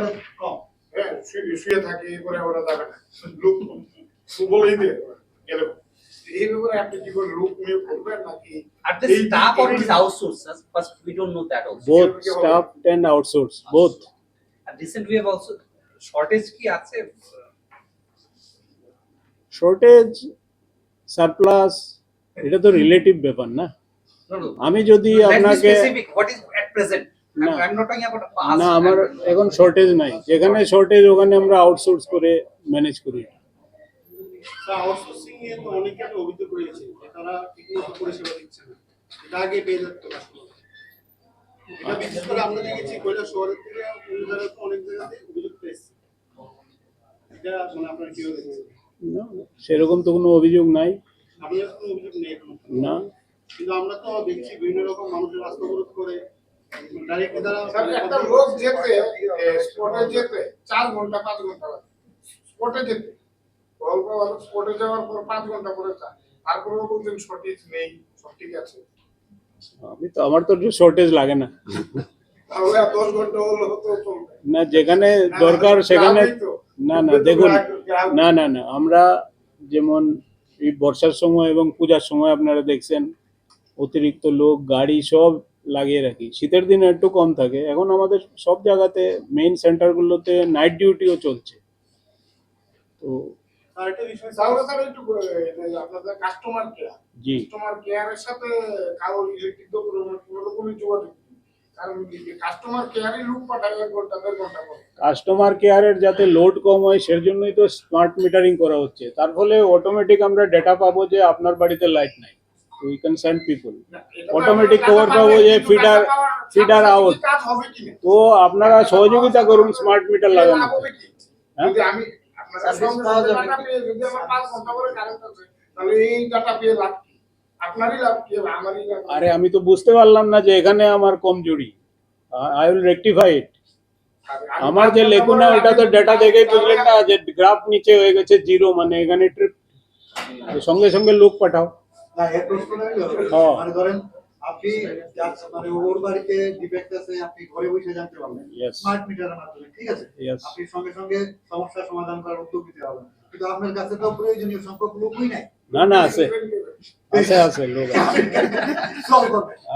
দরকারে কম হ্যাঁ শুয়ে শুয়ে থাকে এরপরে ওরা যাবে না লোক বলেই দিয়ে গেলে এই ব্যাপারে আপনি কি করে লোক নিয়ে করবেন নাকি At the এই- staff or it এই- is outsourced? That's First, we don't know that also. both staffed and outsourced both And recent we have also shortage কি আছে? shortage surplus এটা তো রিলেটিভ ব্যাপার না No, no. আমি যদি Let's be আপনাকে specific. What is at present? না। আমার এখন শর্টেজ নাই। যেখানে শর্টেজ ওখানে আমরা আউটসোর্স করে ম্যানেজ করি। আউটসোর্সিং এ তো অনেকে অভিযোগ করেছি তারা ঠিকমতো পরিষেবা দিচ্ছে না। এটা আগে পেয়ে যেত এটা বিশেষ করে আমরা দেখেছি কৈলাস শহরের থেকে অন্য জায়গায় তো অনেক জায়গাতে অভিযোগ পেয়েছি এটা মানে আপনারা না, সেরকম তো কোনো অভিযোগ নাই। কোনো অভিযোগ নেই না। কিন্তু আমরা তো দেখছি বিভিন্ন রকম মানুষের রাস্তা অবরোধ করে একটা লোক যেতে স্পটে যেতে চার ঘণ্টা পাঁচ ঘণ্টা লাগে। স্পটে যেতে। অল্প স্পটে যাওয়ার পর পাঁচ ঘণ্টা পরে তারপরেও বলছেন সঠিক নেই সব ঠিক আছে। আমি তো আমার তো শর্টেজ লাগে না। তাহলে দশ ঘণ্টা হলো তো চলবে। না যেখানে দরকার সেখানে তো। না না দেখুন না না না আমরা যেমন এই বর্ষার সময় এবং পূজার সময় আপনারা দেখছেন অতিরিক্ত লোক গাড়ি সব লাগিয়ে রাখি। শীতের দিনে একটু কম থাকে। এখন আমাদের সব জায়গাতে মেইন সেন্টারগুলোতে নাইট ডিউটিও চলছে। তো জি। কাস্টমার কেয়ারের সাথে কারোর ইলেকট্রিক যোগাযোগ কাস্টমার কেয়ারের যাতে লোড কম হয় সের জন্যই তো স্মার্ট মিটারিং করা হচ্ছে। তার ফলে অটোমেটিক আমরা ডেটা পাবো যে আপনার বাড়িতে লাইট নাই। We can send people Automatic cover পাবো যে feeder- feeder out. কাজ হবে কিনা তো আপনারা সহযোগিতা করুন স্মার্ট মিটার লাগানো হবে কি? হ্যাঁ? যদি আমি আপনাদের Service পাওয়া যাবে ডাটা কি? পেয়ে যদি আমার পাঁচ ঘণ্টা করে কারেন্ট আছে তাহলে এই ডাটা পেয়ে লাভ আপনারই লাভ কি? হবে আমারই লাভ আরে আমি তো বুঝতে পারলাম না যে এখানে আমার কমজোরি। আই উইল রেকটিফাই ইট আমার যে লেখুনা ওটা তো ডেটা দেখেই বুঝলেন না যে গ্রাফ নিচে হয়ে গেছে জিরো মানে এখানে ট্রিপ সঙ্গে সঙ্গে লোক পাঠাও। না এর। মানে ধরেন আপনি মানে ওর বাড়িতে ডিফেক্ট আছে আপনি ঘরে বসে জানতে পারলেন। স্মার্ট মিটারের মাধ্যমে ঠিক আছে? আপনি সঙ্গে সঙ্গে সমস্যার সমাধান করার উদ্যোগ নিতে পারবেন কিন্তু আপনার কাছে তো প্রয়োজনীয় সংখ্যক লোকই নাই। না না আছে। আছে আছে লোক আছে।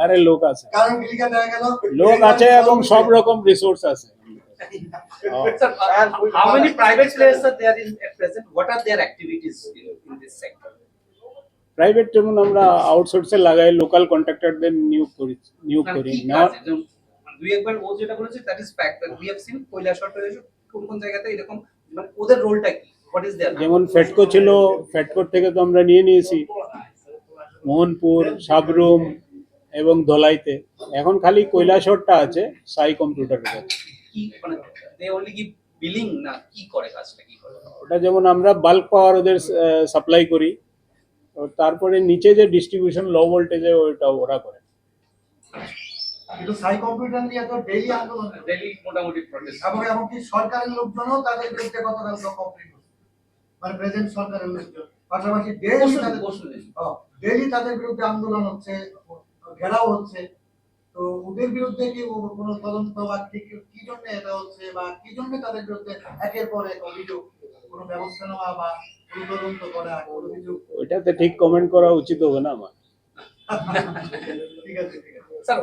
আরে লোক আছে। কারণ ক্লিকার দেখা গেল? লোক আছে এবং সব রকম রিসোর্স আছে। how many private players are there in at present? What are their activities in this sector? Private যেমন আমরা আউটসোর্সে লাগাই লোকাল কন্ট্রাক্টরদের নিয়োগ করি নিয়োগ মানে করি না দুই একবার ও যেটা বলেছে that is fact that we have seen টৈলাসহর কোন কোন জায়গাতে এরকম মানে ওদের রোলটা কি? হোয়াট ইজ দেয়ার যেমন ফেটকো ছিল ফেটকোর থেকে তো আমরা নিয়ে নিয়েছি। মোহনপুর সাবরুম এবং ধলাইতে। এখন খালি কৈলাসহরটা আছে সাই কম্পিউটারের কাছে। কি মানে দে অনলি গিভ বিলিং না কি করে কাজটা কি করে? ওটা যেমন আমরা বাল্ক পাওয়ার ওদের সাপ্লাই করি। তারপরে নিচে যে ডিস্ট্রিবিউশন লো ভোল্টেজে ওইটা ওরা করে। কিন্তু সাই কম্পিউটার নিয়ে তো ডেইলি আন্দোলন ডেলি মোটামুটি প্রটেস্ট এবং এমনকি সরকারের লোকজনও তাদের বিরুদ্ধে গতকাল কমপ্লেন মানে প্রেজেন্ট সরকারের লোকজন। পাশাপাশি ডেইলি তাদের ডেইলি তাদের বিরুদ্ধে আন্দোলন হচ্ছে ঘেরাও হচ্ছে। তো ওদের বিরুদ্ধে কি কোনো তদন্ত বা কি কি জন্য এটা হচ্ছে বা কি জন্য তাদের বিরুদ্ধে একের পর এক অভিযোগ? কোনো ব্যবস্থা নেওয়া বা তদন্ত করা কোনো অভিযোগ ওইটাতে ঠিক কমেন্ট করা উচিত হবে না আমার। ঠিক আছে ঠিক আছে। স্যার